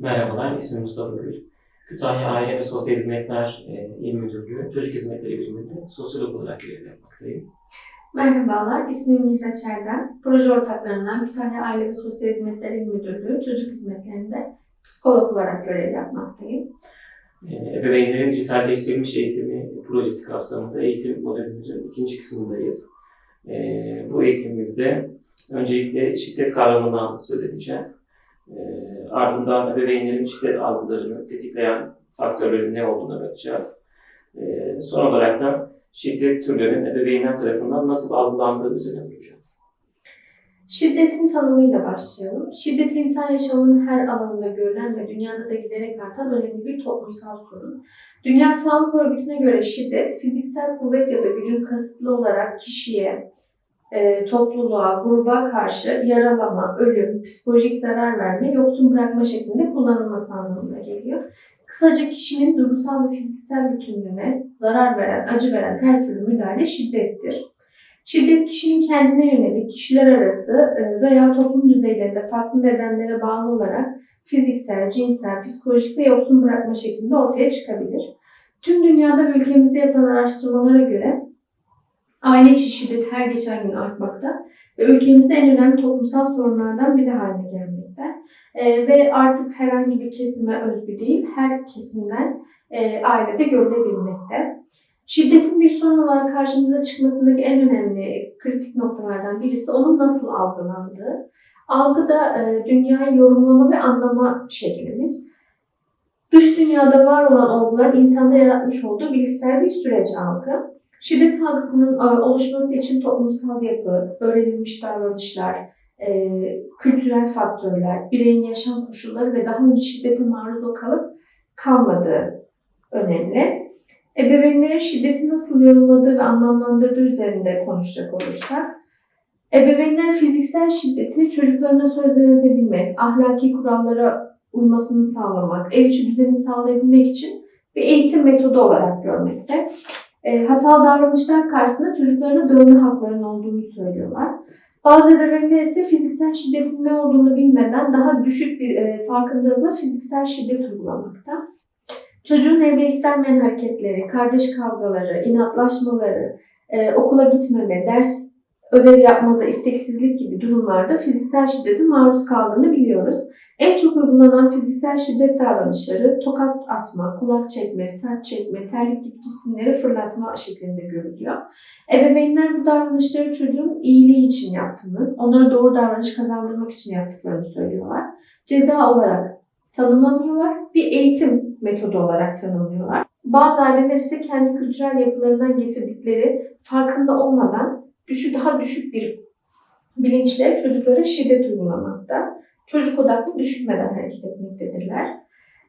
Merhabalar, ismim Mustafa Gül. Kütahya Aile ve Sosyal Hizmetler e, İl Müdürlüğü Çocuk Hizmetleri Biriminde sosyolog olarak görev yapmaktayım. Merhabalar, ismim Mihraç Erdem. Proje ortaklarından Kütahya Aile ve Sosyal Hizmetler İl Müdürlüğü Çocuk Hizmetlerinde psikolog olarak görev yapmaktayım. E, Ebeveynlerin dijitalleştirilmiş eğitimi projesi kapsamında eğitim modülümüzün ikinci kısmındayız. E, Bu eğitimimizde öncelikle şiddet kavramından söz edeceğiz. E, Ardından ebeveynlerin şiddet algılarını tetikleyen faktörlerin ne olduğuna bakacağız. E, Son olarak da şiddet türlerinin ebeveynler tarafından nasıl algılandığı üzerine duracağız. Şiddetin tanımıyla başlayalım. Şiddet insan yaşamının her alanında görülen ve dünyada da giderek artan önemli bir toplumsal sorun. Dünya Sağlık Örgütü'ne göre şiddet, fiziksel kuvvet ya da gücün kasıtlı olarak kişiye, e, topluluğa, gruba karşı yaralama, ölüm, psikolojik zarar verme, yoksun bırakma şeklinde kullanılması anlamına geliyor. Kısaca kişinin duygusal ve fiziksel bütünlüğüne zarar veren, acı veren her türlü müdahale şiddettir. Şiddet kişinin kendine yönelik, kişiler arası e, veya toplum düzeylerinde farklı nedenlere bağlı olarak fiziksel, cinsel, psikolojik ve yoksun bırakma şeklinde ortaya çıkabilir. Tüm dünyada ve ülkemizde yapılan araştırmalara göre aile içi şiddet her geçen gün artmakta ve ülkemizde en önemli toplumsal sorunlardan biri haline gelmekte. E, ve artık herhangi bir kesime özgü değil, her kesimden e, ailede görülebilmekte. Şiddetin bir sorun olarak karşımıza çıkmasındaki en önemli kritik noktalardan birisi onun nasıl algılandığı. Algı da e, dünyayı yorumlama ve anlama şeklimiz. Dış dünyada var olan olguların insanda yaratmış olduğu bilişsel bir süreç algı. Şiddet algısının e, oluşması için toplumsal yapı, öğrenilmiş davranışlar, e, kültürel faktörler, bireyin yaşam koşulları ve daha önce şiddete maruz kalıp kalmadığı önemli. Ebeveynlerin şiddeti nasıl yorumladığı ve anlamlandırdığı üzerinde konuşacak olursak, ebeveynler fiziksel şiddeti çocuklarına sözlenebilmek, ahlaki kurallara uymasını sağlamak, ev içi düzeni sağlayabilmek için bir eğitim metodu olarak görmekte. E, hatalı davranışlar karşısında çocuklarına dövme haklarının olduğunu söylüyorlar. Bazı ebeveynler ise fiziksel şiddetin ne olduğunu bilmeden daha düşük bir e, farkındalıkla fiziksel şiddet uygulamakta. Çocuğun evde istenmeyen hareketleri, kardeş kavgaları, inatlaşmaları, e, okula gitmeme, ders ödev yapmada isteksizlik gibi durumlarda fiziksel şiddete maruz kaldığını biliyoruz. En çok uygulanan fiziksel şiddet davranışları tokat atma, kulak çekme, saç çekme, terlik gibi cisimleri fırlatma şeklinde görülüyor. Ebeveynler bu davranışları çocuğun iyiliği için yaptığını, onlara doğru davranış kazandırmak için yaptıklarını söylüyorlar. Ceza olarak tanımlamıyorlar, bir eğitim metodu olarak tanımlıyorlar. Bazı aileler ise kendi kültürel yapılarından getirdikleri farkında olmadan düşük, daha düşük bir bilinçle çocuklara şiddet uygulamakta. Çocuk odaklı düşünmeden hareket etmektedirler.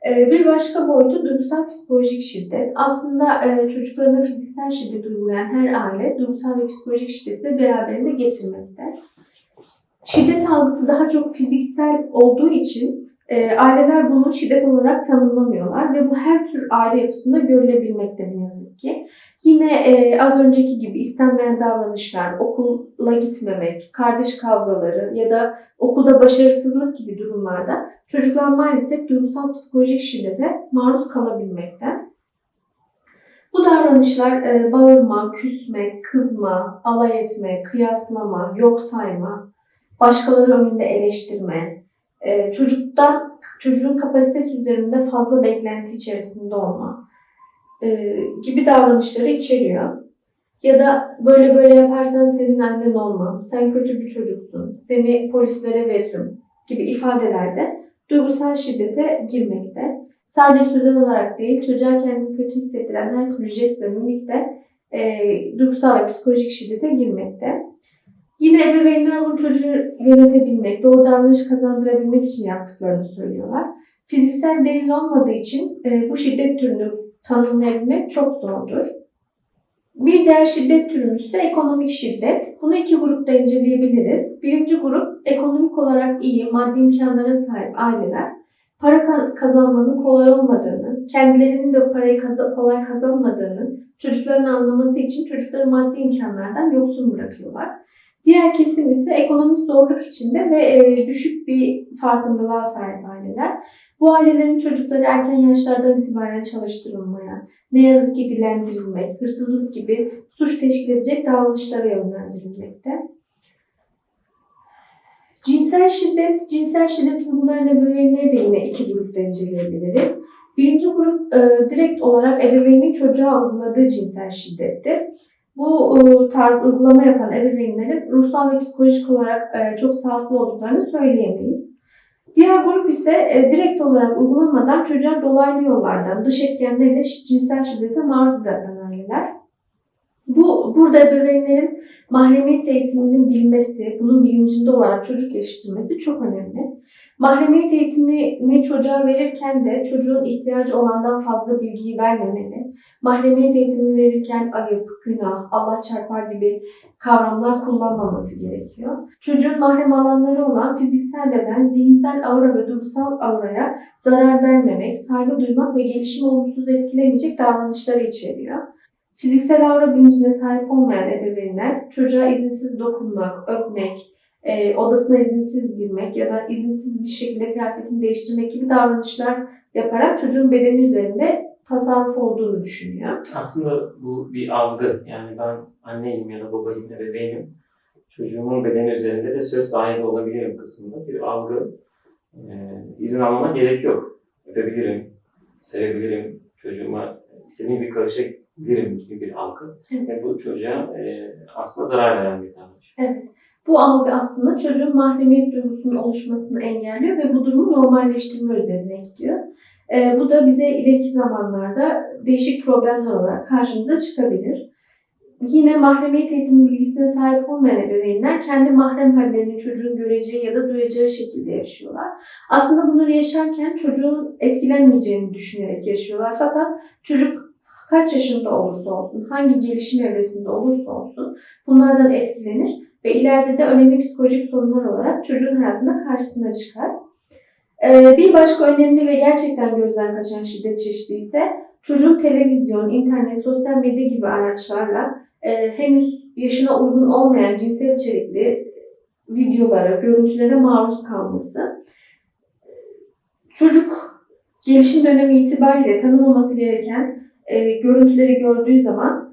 Ee, Bir başka boyutu duygusal psikolojik şiddet. Aslında e, çocuklarına fiziksel şiddet uygulayan her aile duygusal ve psikolojik şiddeti de beraberinde getirmekte. Şiddet algısı daha çok fiziksel olduğu için e, aileler bunu şiddet olarak tanımlamıyorlar ve bu her tür aile yapısında görülebilmekte ne yazık ki. Yine e, az önceki gibi istenmeyen davranışlar, okula gitmemek, kardeş kavgaları ya da okulda başarısızlık gibi durumlarda çocuklar maalesef duygusal psikolojik şiddete maruz kalabilmekte. Bu davranışlar e, bağırma, küsme, kızma, alay etme, kıyaslama, yok sayma, başkaları önünde eleştirme, e, çocuktan çocuğun kapasitesi üzerinde fazla beklenti içerisinde olma e, gibi davranışları içeriyor. Ya da böyle böyle yaparsan senin annen olmam, sen kötü bir çocuksun, seni polislere veririm gibi ifadelerde duygusal şiddete girmekte. Sadece sözel olarak değil, çocuğa kendini kötü hissettiren her türlü jest ve mimikte e, duygusal ve psikolojik şiddete girmekte. Yine ebeveynler bunu çocuğu yönetebilmek, doğru davranış kazandırabilmek için yaptıklarını söylüyorlar. Fiziksel delil olmadığı için e, bu şiddet türünü tanımlayabilmek çok zordur. Bir diğer şiddet türümüz ise ekonomik şiddet. Bunu iki grupta inceleyebiliriz. Birinci grup ekonomik olarak iyi, maddi imkanlara sahip aileler para ka- kazanmanın kolay olmadığını, kendilerinin de parayı kolay kazanmadığını çocukların anlaması için çocukları maddi imkanlardan yoksun bırakıyorlar. Diğer kesim ise ekonomik zorluk içinde ve e, düşük bir farkındalığa sahip aileler. Bu ailelerin çocukları erken yaşlardan itibaren çalıştırılmaya, ne yazık ki dilendirilmek, hırsızlık gibi suç teşkil edecek davranışlara yönlendirilmekte. Cinsel şiddet, cinsel şiddet uygulayan ebeveynleri de yine iki grupta inceleyebiliriz. Birinci grup e, direkt olarak ebeveynin çocuğa uyguladığı cinsel şiddettir. Bu e, tarz uygulama yapan ebeveynlerin ruhsal ve psikolojik olarak e, çok sağlıklı olduklarını söyleyemeyiz. Diğer grup ise e, direkt olarak uygulamadan çocuğa dolaylı yollardan dış etkenlerle cinsel şiddete maruz bırakan aileler. Bu burada ebeveynlerin mahremiyet eğitiminin bilmesi, bunun bilincinde olarak çocuk yetiştirmesi çok önemli. Mahremiyet eğitimini çocuğa verirken de çocuğun ihtiyacı olandan fazla bilgiyi vermemeli. Mahremiyet eğitimi verirken ayıp, günah, Allah çarpar gibi kavramlar kullanmaması gerekiyor. Çocuğun mahrem alanları olan fiziksel beden, zihinsel aura ve duygusal auraya zarar vermemek, saygı duymak ve gelişimi olumsuz etkilemeyecek davranışları içeriyor. Fiziksel aura bilincine sahip olmayan ebeveynler çocuğa izinsiz dokunmak, öpmek, e, odasına izinsiz girmek ya da izinsiz bir şekilde kıyafetini değiştirmek gibi davranışlar yaparak çocuğun bedeni üzerinde tasarruf olduğunu düşünüyor. Aslında bu bir algı. Yani ben anneyim ya da babayım, ebeveynim. Çocuğumun bedeni üzerinde de söz sahibi olabilirim kısmında bir algı. Ee, izin almama gerek yok. Öpebilirim, sevebilirim, çocuğuma istediğim bir karışabilirim gibi bir algı. Evet. Ve bu çocuğa e, aslında zarar veren bir davranış. Bu algı aslında çocuğun mahremiyet duygusunun oluşmasını engelliyor ve bu durumu normalleştirme üzerine gidiyor. Ee, bu da bize ileriki zamanlarda değişik problemler olarak karşımıza çıkabilir. Yine mahremiyet eğitimi bilgisine sahip olmayan ebeveynler kendi mahrem hallerini çocuğun göreceği ya da duyacağı şekilde yaşıyorlar. Aslında bunları yaşarken çocuğun etkilenmeyeceğini düşünerek yaşıyorlar. Fakat çocuk kaç yaşında olursa olsun, hangi gelişim evresinde olursa olsun bunlardan etkilenir ve ileride de önemli psikolojik sorunlar olarak çocuğun hayatında karşısına çıkar. Ee, bir başka önemli ve gerçekten gözden kaçan şiddet çeşidi ise çocuğun televizyon, internet, sosyal medya gibi araçlarla e, henüz yaşına uygun olmayan cinsel içerikli videolara, görüntülere maruz kalması. Çocuk gelişim dönemi itibariyle tanımaması gereken e, görüntüleri gördüğü zaman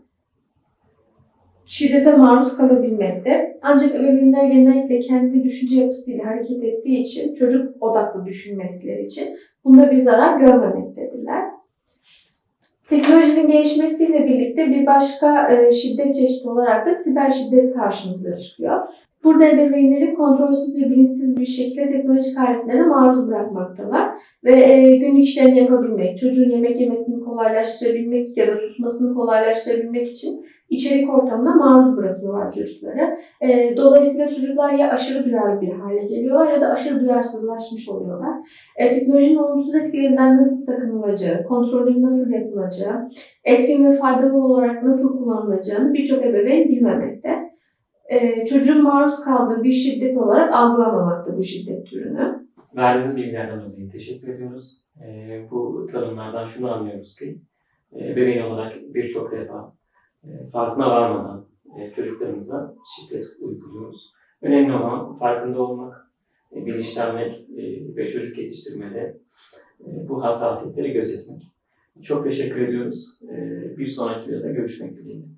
şiddete maruz kalabilmekte. Ancak ebeveynler genellikle kendi düşünce yapısıyla hareket ettiği için, çocuk odaklı düşünmedikleri için bunda bir zarar görmemektedirler. Teknolojinin gelişmesiyle birlikte bir başka e, şiddet çeşidi olarak da siber şiddet karşımıza çıkıyor. Burada ebeveynleri kontrolsüz ve bilinçsiz bir şekilde teknolojik aletlere maruz bırakmaktalar. Ve e, günlük işlerini yapabilmek, çocuğun yemek yemesini kolaylaştırabilmek ya da susmasını kolaylaştırabilmek için içerik ortamına maruz bırakıyorlar çocukları. E, dolayısıyla çocuklar ya aşırı duyarlı bir hale geliyorlar ya da aşırı duyarsızlaşmış oluyorlar. E, teknolojinin olumsuz etkilerinden nasıl sakınılacağı, kontrolün nasıl yapılacağı, etkin ve faydalı olarak nasıl kullanılacağını birçok ebeveyn bilmemekte. E, çocuğun maruz kaldığı bir şiddet olarak algılamamakta bu şiddet türünü. Verdiğiniz bilgilerden dolayı teşekkür ediyoruz. Ee, bu tanımlardan şunu anlıyoruz ki, e, bebeğin olarak birçok defa e, farkına varmadan e, çocuklarımıza şiddet uyguluyoruz. Önemli olan farkında olmak, e, bilinçlenmek e, ve çocuk yetiştirmede e, bu hassasiyetleri gözetmek. Çok teşekkür ediyoruz. E, bir sonraki videoda görüşmek dileğiyle.